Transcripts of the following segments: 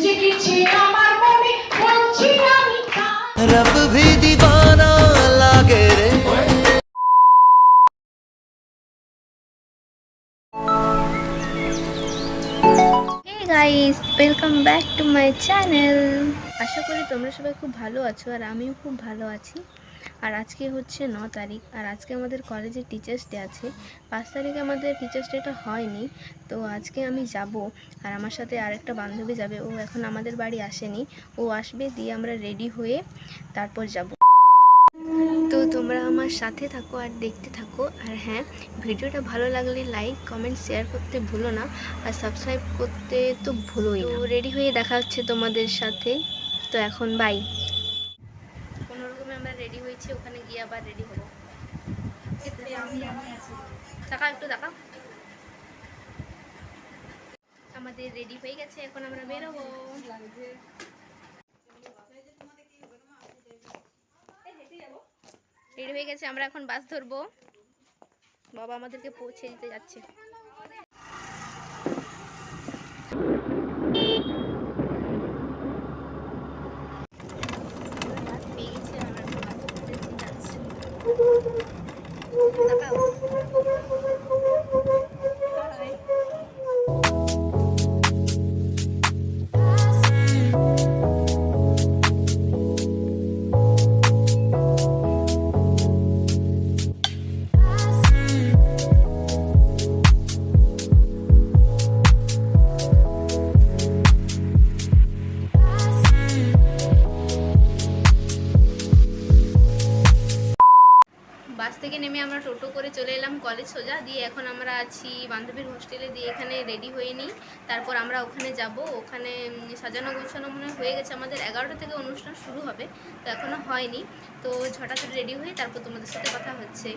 জেগেছে আমার মনে guys welcome back to my channel আশা করি তোমরা সবাই খুব ভালো আছো আর আমিও খুব ভালো আছি। আর আজকে হচ্ছে ন তারিখ, আর আজকে আমাদের কলেজে টিচার্স ডে আছে। পাঁচ তারিখে আমাদের টিচার্স ডেটা হয়নি, তো আজকে আমি যাব। আর আমার সাথে আরেকটা বান্ধবী যাবে, ও এখন আমাদের বাড়ি আসেনি। ও আসবে দিয়ে আমরা রেডি হয়ে তারপর যাব। তো তোমরা আমার সাথে থাকো আর দেখতে থাকো। আর হ্যাঁ ভিডিওটা ভালো লাগলে লাইক কমেন্ট শেয়ার করতে ভুলো না। আর সাবস্ক্রাইব করতে তো ভুলোই রেডি হয়ে দেখা হচ্ছে তোমাদের সাথে। তো এখন বাই আমরা ওখানে গিয়ে আবার রেডি হব। দেখা একটু দেখা আমাদের রেডি হয়ে গেছে, এখন আমরা বেরোবো। রেডি হয়ে গেছে, আমরা এখন বাস ধরবো। বাবা আমাদেরকে পৌঁছে দিতে যাচ্ছে। বাস থেকে নেমে আমরা টোটো করে চলে এলাম কলেজ সোজা। দিয়ে এখন আমরা আছি বান্ধবীর হোস্টেলে দিয়ে এখানে রেডি হয়ে নিই। তারপর আমরা ওখানে যাব। ওখানে সাজানো গোছানো মনে হয়ে গেছে। আমাদের এগারোটা থেকে অনুষ্ঠান শুরু হবে। তো এখনও হয়নি। তো ছটা ছটাতে রেডি হয়ে তারপর তোমাদের সাথে কথা হচ্ছে।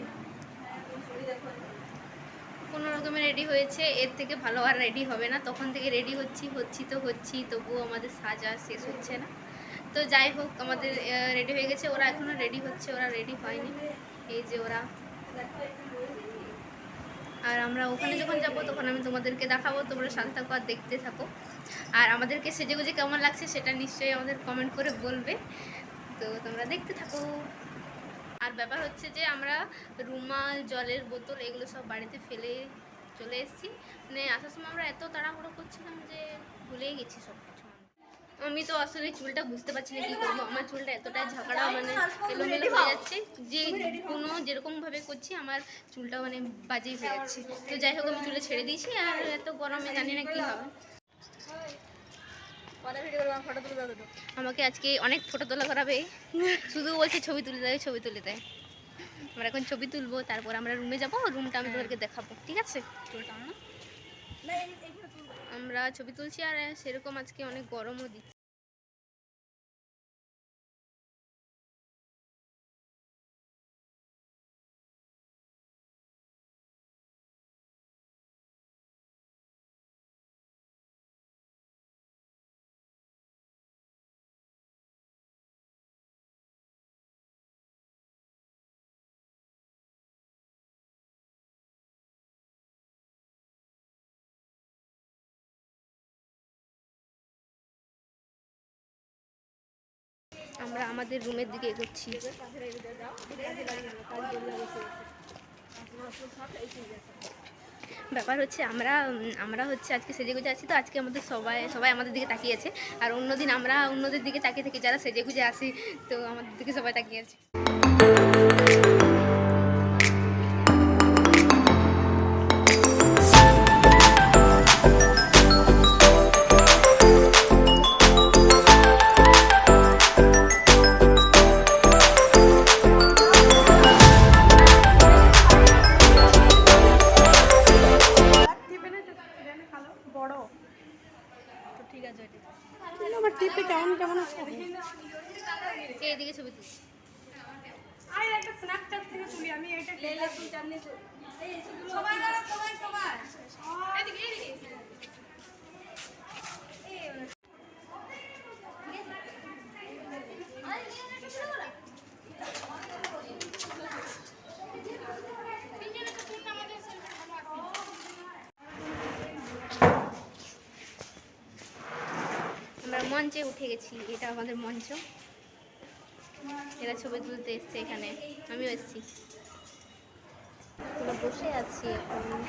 কোনো রকমে রেডি হয়েছে। এর থেকে ভালো আর রেডি হবে না। তখন থেকে রেডি হচ্ছি হচ্ছি তো হচ্ছি। তবুও আমাদের সাজা শেষ হচ্ছে না। তো যাই হোক, আমাদের রেডি হয়ে গেছে। ওরা এখনও রেডি হচ্ছে, ওরা রেডি হয়নি। এই যে ওরা। আর আমরা ওখানে যখন যাব, তখন আমি তোমাদেরকে দেখাবো, তোমরা সাথে থাকো আর দেখতে থাকো। আর আমাদেরকে সেজে গুজে কেমন লাগছে সেটা নিশ্চয়ই আমাদের কমেন্ট করে বলবে। তো তোমরা দেখতে থাকো। আর ব্যাপার হচ্ছে যে আমরা রুমাল, জলের বোতল এগুলো সব বাড়িতে ফেলে চলে এসেছি। মানে আসার সময় আমরা এত তাড়াহুড়ো করছিলাম যে ভুলেই গেছি সব আমি তো আসলে চুলটা বুঝতে পারছি না কি করব। আমার চুলটা এতটাই ঝাঁকড়া মানে এলোমেলো হয়ে যাচ্ছে যে কোনো যেরকম ভাবে করছি, আমার চুলটা মানে বাজেই হয়ে যাচ্ছে। তো যাই হোক, আমি চুলে ছেড়ে দিয়েছি আর এত গরমে জানি না কি হবে। আমাকে আজকে অনেক ফটো তোলা করাবে। শুধু বলছে ছবি তুলে দেয় ছবি তুলে দেয়। আমরা এখন ছবি তুলবো, তারপর আমরা রুমে যাব রুমটা আমি তোমাদেরকে দেখাবো, ঠিক আছে? আমরা ছবি তুলছি আর সেরকম আজকে অনেক গরমও দিচ্ছে। আমরা আমাদের রুমের দিকে এগোচ্ছি। ব্যাপার হচ্ছে আমরা আমরা হচ্ছে আজকে সেজে গুজে আছি তো, আজকে আমাদের সবাই সবাই আমাদের দিকে তাকিয়ে আছে আর অন্যদিন আমরা অন্যদের দিকে তাকিয়ে থাকি, যারা সেজে গুজে আসি, তো আমাদের দিকে সবাই তাকিয়ে আছে। তো ঠিক আছে ওটা আমার টিপে কেমন কেমন আছে? এইদিকে ছবি তুলছি? একটা স্ন্যাপচ্যাট থেকে তুলি আমি এটা সবাই সবাই। সবাই। এদিকে এদিকে। মঞ্চে উঠে গেছি, এটা আমাদের মঞ্চ। এরা ছবি তুলতে এসছে এখানে, আমিও এসেছি। আমরা বসে আছি এখন।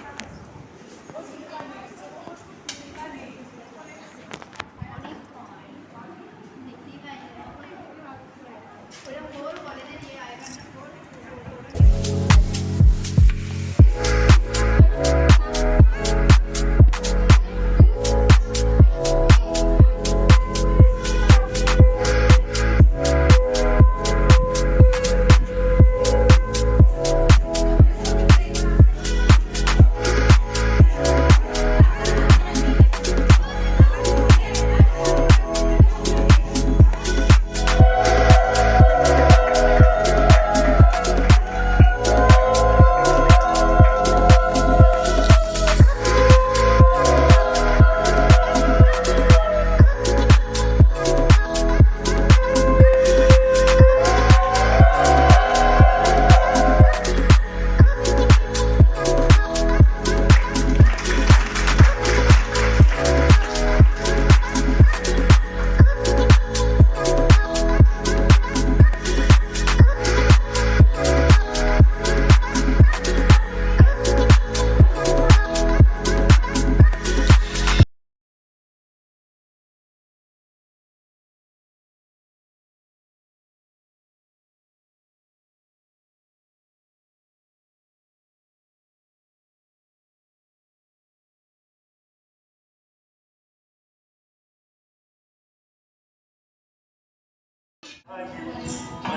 I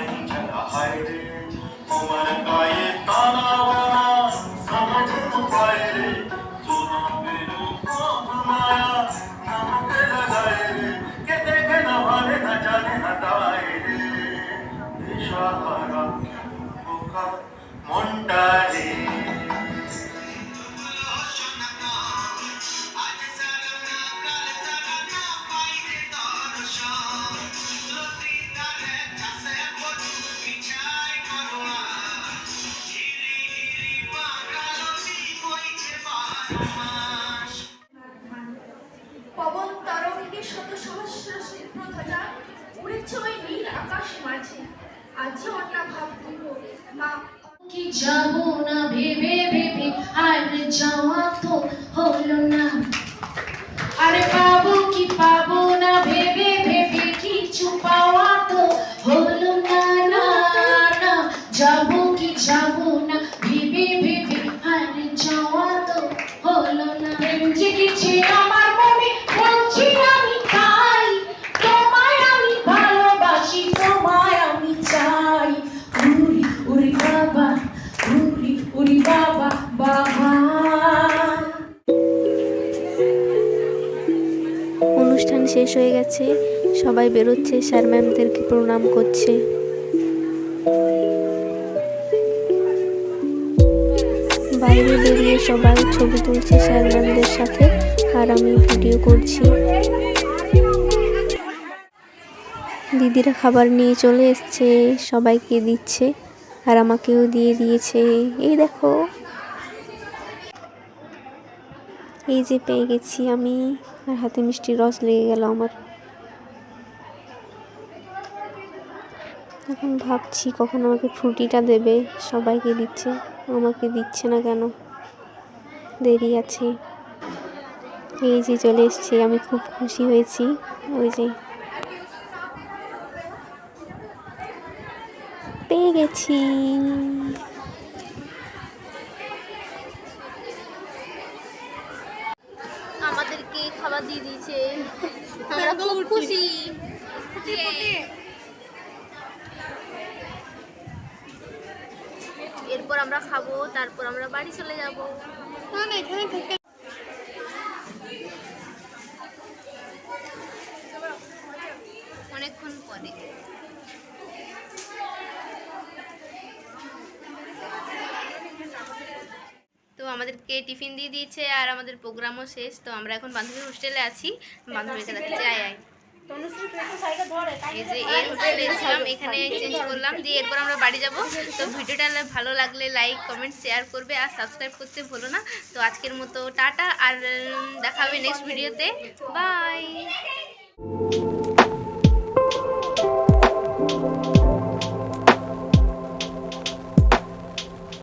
can I hide it. Oh my যাব না? ভেবে ভেবে আর যাওয়া তো হলো না। আরে পাবো কি পাবো না? ভেবে ভেবে কিছু পাওয়া তো হলো না না না। যাব কি যাব না? ভেবে ভেবে আর যাওয়া তো হলো না। প্রেম জেগেছে আমার অনুষ্ঠান শেষ হয়ে গেছে। সবাই বেরোচ্ছে, স্যার ম্যামদেরকে প্রণাম করছে। বাইরে বেরিয়ে সবাই ছবি তুলছে স্যার ম্যামদের সাথে। আর আমি ভিডিও করছি। দিদিরা খাবার নিয়ে চলে এসছে, সবাইকে দিচ্ছে। আর আমাকেও দিয়ে দিয়েছে। এই দেখো। এই যে পেয়ে গেছি আমি। আর হাতে মিষ্টি রস লেগে গেল আমার। এখন ভাবছি কখন আমাকে ফ্রুটিটা দেবে। সবাইকে দিচ্ছে, আমাকে দিচ্ছে না কেন? দেরি আছে। এই যে চলে এসছে, আমি খুব খুশি হয়েছি। ওই যে। পেয়ে গেছি। আমাদেরকে খাবার দিয়ে দিয়েছে। আমরা খুব খুশি। এরপর আমরা খাব তারপর আমরা বাড়ি চলে যাব। এখানে থেকে অনেকক্ষণ পরে। আমাদেরকে টিফিন দিয়ে দিয়েছে আর আমাদের প্রোগ্রামও শেষ। তো আমরা এখন বান্ধবীর হোস্টেলে আছি। বান্ধবীকে আয় আয়। এই যে এই হোটেলে এসেছিলাম এখানে চেঞ্জ করলাম দিয়ে এরপর আমরা বাড়ি যাব। তো ভিডিওটা ভালো লাগলে লাইক কমেন্ট শেয়ার করবে আর সাবস্ক্রাইব করতে ভুলো না। তো আজকের মতো টাটা আর দেখা হবে নেক্সট ভিডিওতে বাই